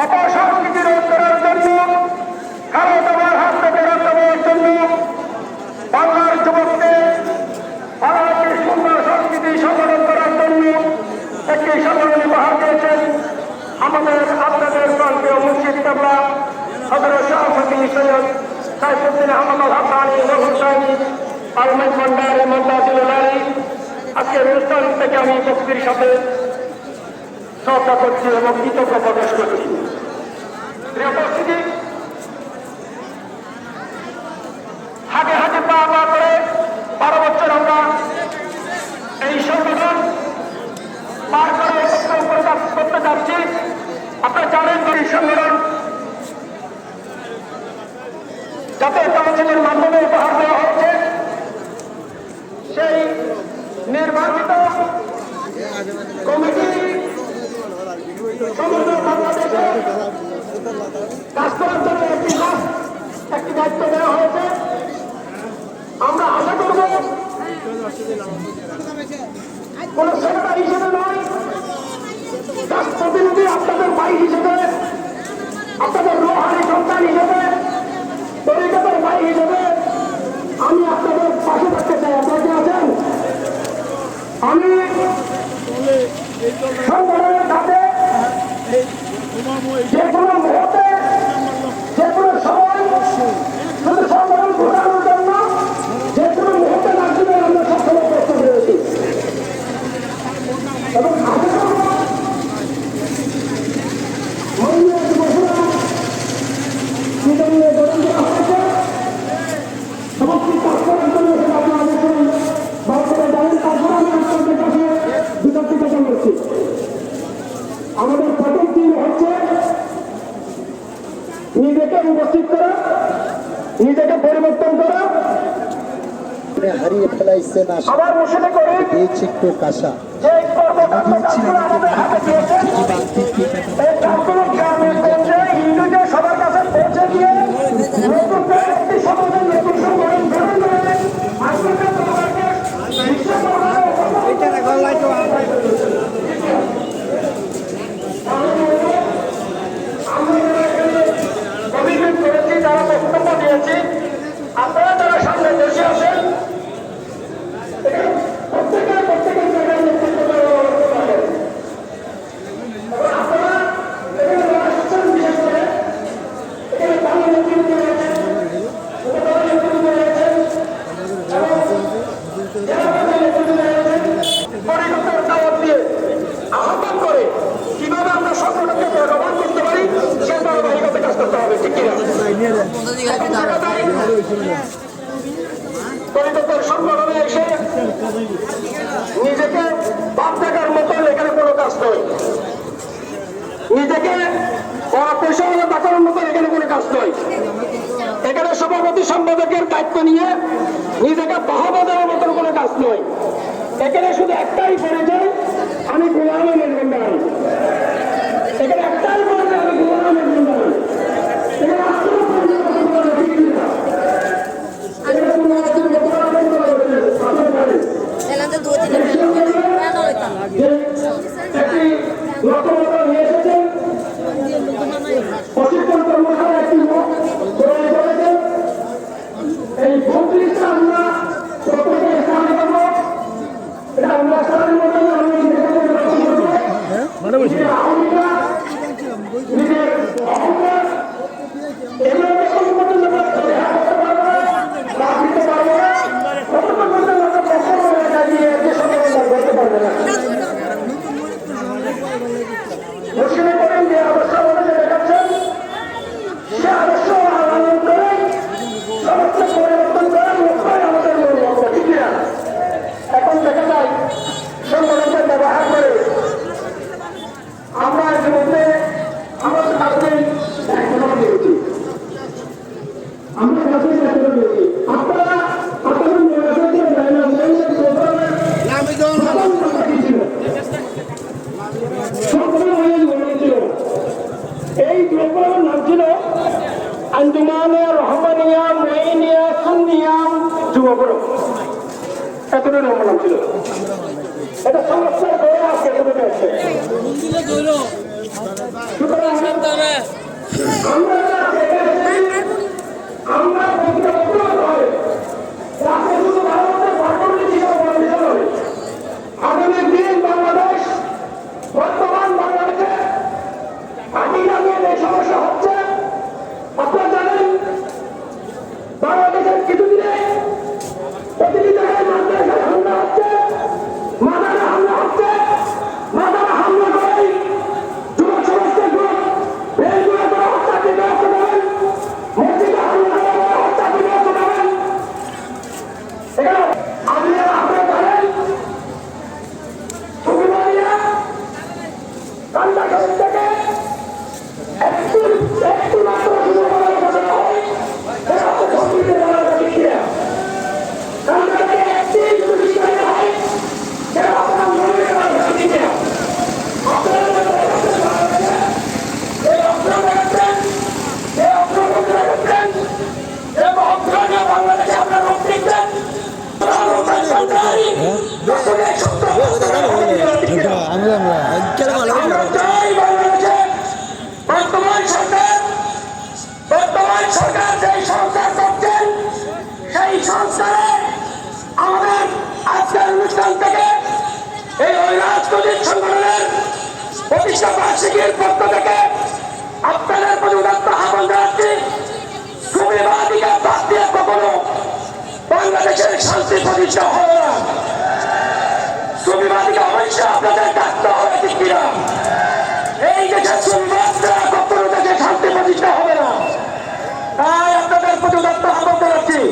অপসংস্কৃতি রোধ করার জন্য কালো তোমার হাত করার জন্য, বাংলার যুবকদের বাংলাকে সুন্দর সংস্কৃতি সংগঠন করার জন্য একটি সংগঠনী উপহার দিয়েছেন আমাদের, আপনাদের প্রান্তীয় মুর্শিদ কাবলা হজরত সভাপতি সৈয়দ সাইফুদ্দিন আহমদ হাসানি হুসাইনি আহমেদ মন্ডারি মন্দাজুল আজকের অনুষ্ঠান থেকে আমি বক্সির সাথে শ্রদ্ধা করছি এবং কৃতজ্ঞ প্রকাশ করছি। প্রিয় উপস্থিতি হাতে কোন সেনেটার হিসেবে নয়। রাষ্ট্রপ্রতিনিধি আপনাদের ভাই হিসেবে, আপনাদের লোহারি সন্তান হিসেবে তরিকাতের ভাই হিসেবে আমি আপনাদের পাশে থাকতে চাই। আপনাকে আছেন? আমি সংগঠনের সাথে যে কোনো মুহূর্তে নিজেকে উপস্থিত করা নিজেকে পরিবর্তন করা হারিয়ে ফেলাইছে না আবার মুশলে করে দিয়েছে একটু কাঁসা কাজ এখানে সভাপতি সম্পাদকের দায়িত্ব নিয়ে নিজেকে বাহবা দেওয়ার মতন কোনো কাজ নয়। এখানে শুধু একটাই পড়ে যায় আমি গোলাম মজুমদার আমরা প্রত্যেকে স্থান আমরা ইমামে রহমানিয়া মেইনিয়া সুন্নিয়া যুব বড় এতটা নাম ছিল এটা সমস্যা বড় আছে এতটা আছে খেলা ভালো বর্তমান সরকার বর্তমান সরকার যেই সংস্কার করছেন সেই সংস্কারে আমাদের আজকের অনুষ্ঠান থেকে এই ওই রাজনৈতিক সংগঠনের প্রতিষ্ঠা বার্ষিকীর পক্ষ থেকে আপনাদের প্রতি উদাত্ত আহ্বান জানাচ্ছি। সুবিধা দিকে বাদ দিয়ে কখনো বাংলাদেশের শান্তি প্রতিষ্ঠা হবে শ্রমিবাদিকা হয়েছে আপনাদের ডাকতে হবে ঠিক কিনা এই দেশের শ্রমিবাদরা কখনো দেশে শান্তি প্রতিষ্ঠা হবে তাই আপনাদের প্রতি দত্ত আহ্বান জানাচ্ছি